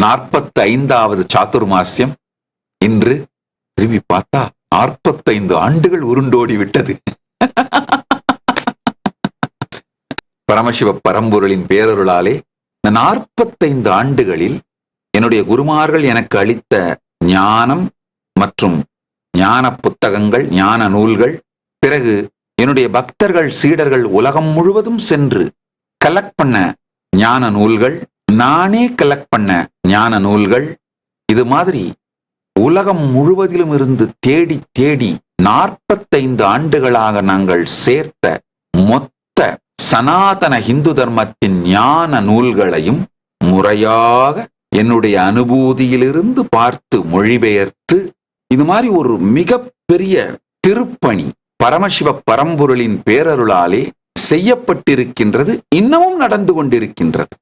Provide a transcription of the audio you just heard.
நாற்பத்தி ஐந்தாவது சாத்துர்மாசியம் இன்று திரும்பி பார்த்தா நாற்பத்தைந்து ஆண்டுகள் உருண்டோடி விட்டது. பரமசிவ பரம்பொருளின் பேரருளாலே இந்த நாற்பத்தைந்து ஆண்டுகளில் என்னுடைய குருமார்கள் எனக்கு அளித்த ஞானம் மற்றும் ஞான புத்தகங்கள் ஞான நூல்கள் பிறகு என்னுடைய பக்தர்கள் சீடர்கள் உலகம் முழுவதும் சென்று கலெக்ட் பண்ண ஞான நூல்கள் நானே கலெக்ட் பண்ண ஞான நூல்கள் இது மாதிரி உலகம் முழுவதிலும் இருந்து தேடி தேடி நாற்பத்தைந்து ஆண்டுகளாக நாங்கள் சேர்த்த மொத்த சனாதன இந்து தர்மத்தின் ஞான நூல்களையும் முறையாக என்னுடைய அனுபூதியிலிருந்து பார்த்து மொழிபெயர்த்து இது மாதிரி ஒரு மிகப்பெரிய திருப்பணி பரமசிவ பரம்பொருளின் பேரருளாலே செய்யப்பட்டிருக்கின்றது இன்னமும் நடந்து கொண்டிருக்கின்றது.